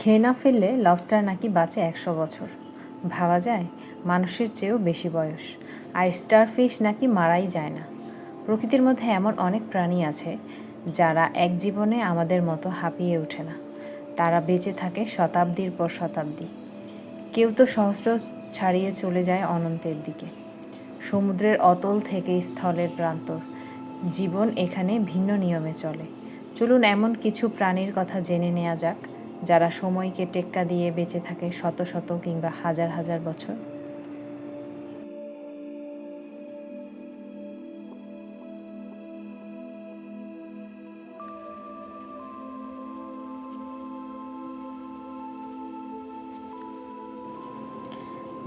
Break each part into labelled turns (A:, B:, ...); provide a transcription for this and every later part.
A: খেয়ে না ফেললে লবস্টার নাকি বাঁচে একশো বছর। ভাবা যায়, মানুষের চেয়েও বেশি বয়স, আর স্টারফিশ নাকি মারাই যায় না। প্রকৃতির মধ্যে এমন অনেক প্রাণী আছে, যারা এক জীবনে আমাদের মতো হাঁপিয়ে ওঠে না। তারা বেঁচে থাকে শতাব্দীর পর শতাব্দী। কেউ তো সহস্র ছাড়িয়ে চলে যায় অনন্তের দিকে। সমুদ্রের অতল থেকে স্থলের প্রান্তর। জীবন এখানে ভিন্ন নিয়মে চলে। চলুন এমন কিছু প্রাণীর কথা জেনে নেওয়া যাক। যারা সময়কে টেক্কা দিয়ে বেঁচে থাকে শত শত কিংবা হাজার হাজার বছর।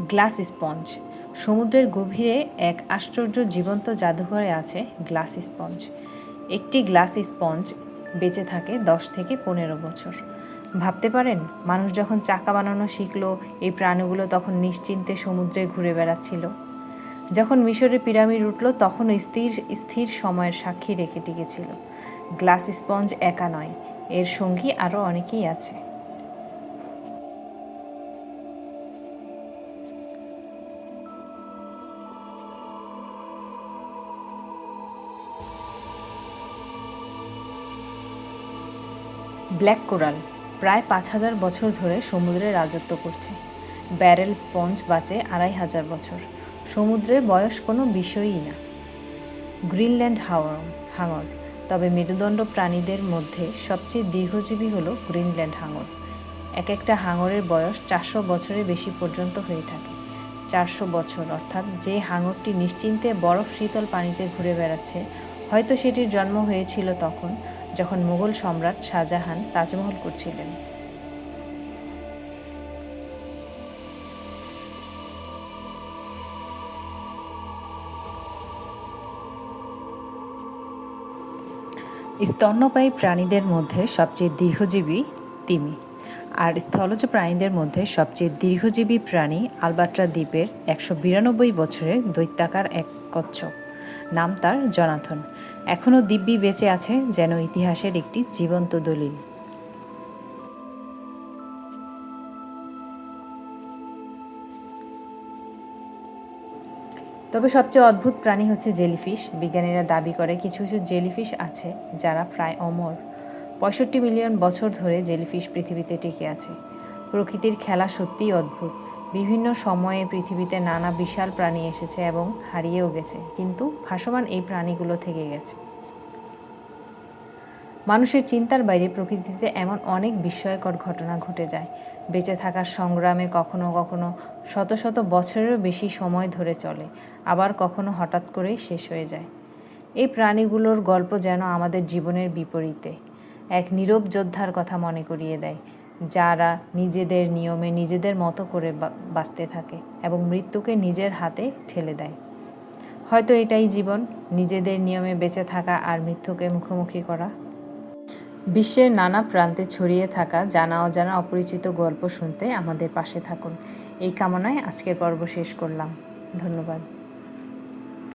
A: Glass sponge. সমুদ্রের গভীরে এক আশ্চর্য জীবন্ত জাদুঘরে আছে গ্লাস স্পঞ্জ। একটি গ্লাস স্পঞ্জ বেঁচে থাকে দশ থেকে পনেরো বছর। ভাবতে পারেন? মানুষ যখন চাকা বানানো শিখলো, এই প্রাণীগুলো তখন নিশ্চিন্তে সমুদ্রে ঘুরে বেড়াচ্ছিল। যখন মিশরে পিরামিড উঠল তখন স্থির স্থির সময়ের সাক্ষী রেখে টিকেছিল। গ্লাস স্পঞ্জ একা নয়, এর সঙ্গী আরও অনেকেই আছে। ব্ল্যাক কোরাল প্রায় পাঁচ হাজার বছর ধরে সমুদ্রে রাজত্ব করছে। ব্যারেল স্পঞ্জ বাঁচে আড়াই হাজার বছর। সমুদ্রে বয়স কোনো বিষয়ই না। গ্রিনল্যান্ড হাওর হাঙর। তবে মেরুদণ্ড প্রাণীদের মধ্যে সবচেয়ে দীর্ঘজীবী হল গ্রিনল্যান্ড হাঙর। এক একটা হাঙরের বয়স চারশো বছরের বেশি পর্যন্ত হয়ে থাকে। চারশো বছর, অর্থাৎ যে হাঙরটি নিশ্চিন্তে বরফ শীতল পানিতে ঘুরে বেড়াচ্ছে, হয়তো সেটির জন্ম হয়েছিল তখন যখন মুঘল সম্রাট শাহজাহান তাজমহল করছিলেন। স্তন্যপায়ী প্রাণীদের মধ্যে সবচেয়ে দীর্ঘজীবী তিমি, আর স্থলজ প্রাণীদের মধ্যে সবচেয়ে দীর্ঘজীবী প্রাণী আলবাট্রা দ্বীপের একশো বিরানব্বই বছরের দৈত্যাকার এক কচ্ছপ। নাম তার জনাথন। এখনও দিব্যি বেঁচে আছে যেন ইতিহাসের একটি জীবন্ত দলিল। তবে সবচেয়ে অদ্ভুত প্রাণী হচ্ছে জেলিফিশ। বিজ্ঞানীরা দাবি করে কিছু কিছু জেলিফিশ আছে যারা প্রায় অমর। পঁয়ষট্টি মিলিয়ন বছর ধরে জেলিফিশ পৃথিবীতে টিকে আছে। প্রকৃতির খেলা সত্যিই অদ্ভুত। বিভিন্ন সময়ে পৃথিবীতে নানা বিশাল প্রাণী এসেছে এবং হারিয়েও গেছে, কিন্তু ভাসমান এই প্রাণীগুলো থেকে গেছে। মানুষের চিন্তার বাইরে প্রকৃতিতে এমন অনেক বিস্ময়কর ঘটনা ঘটে যায়। বেঁচে থাকার সংগ্রামে কখনো কখনো শত শত বছরেরও বেশি সময় ধরে চলে, আবার কখনো হঠাৎ করেই শেষ হয়ে যায়। এই প্রাণীগুলোর গল্প যেন আমাদের জীবনের বিপরীতে, এক নীরব যোদ্ধার কথা মনে করিয়ে দেয়। যারা নিজেদের নিয়মে নিজেদের মতো করে বাঁচতে থাকে এবং মৃত্যুকে নিজের হাতে ঠেলে দেয়। হয়তো এটাই জীবন, নিজেদের নিয়মে বেঁচে থাকা আর মৃত্যুকে মুখোমুখি করা। বিশ্বের নানা প্রান্তে ছড়িয়ে থাকা জানা অজানা অপরিচিত গল্প শুনতে আমাদের পাশে থাকুন। এই কামনায় আজকের পর্ব শেষ করলাম। ধন্যবাদ।